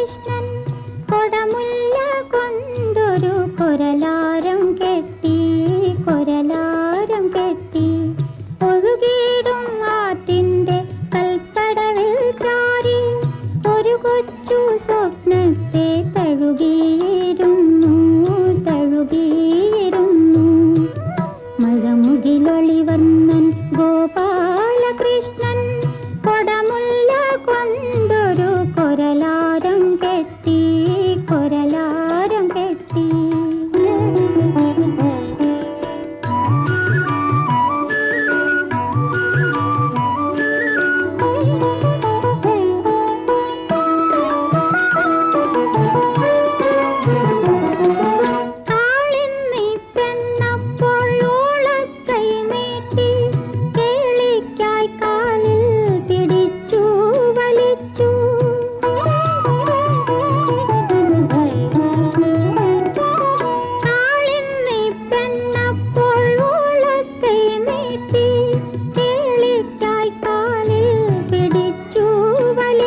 കൃഷ്ണൻ കൊടമുല്ല കൊണ്ടൊരു കൊരലാരം കെട്ടി കൊരലാരം കെട്ടി ഒഴുകീടും ആറ്റിന്റെ കൽത്തടവിൽ ചാരി. ഒരു കൊച്ചു സ്വപ്നത്തെ തഴുകിയിരുന്നു തഴുകിയിരുന്നു. മഴമുകിലൊളിവർണൻ ഗോപാലകൃഷ്ണൻ കൊടമുല്ല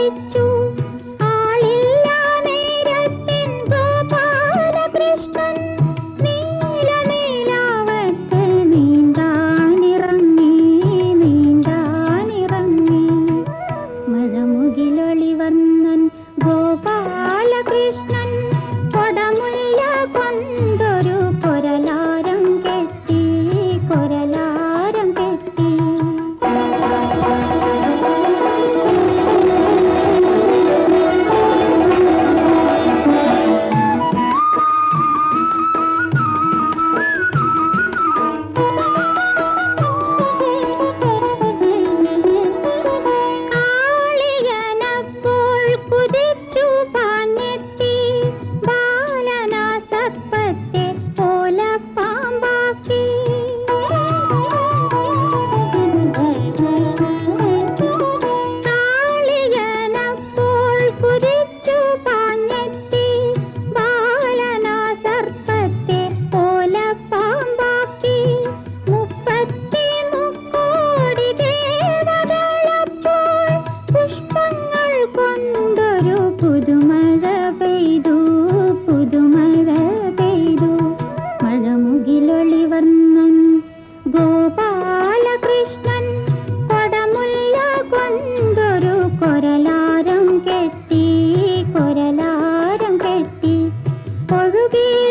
चो की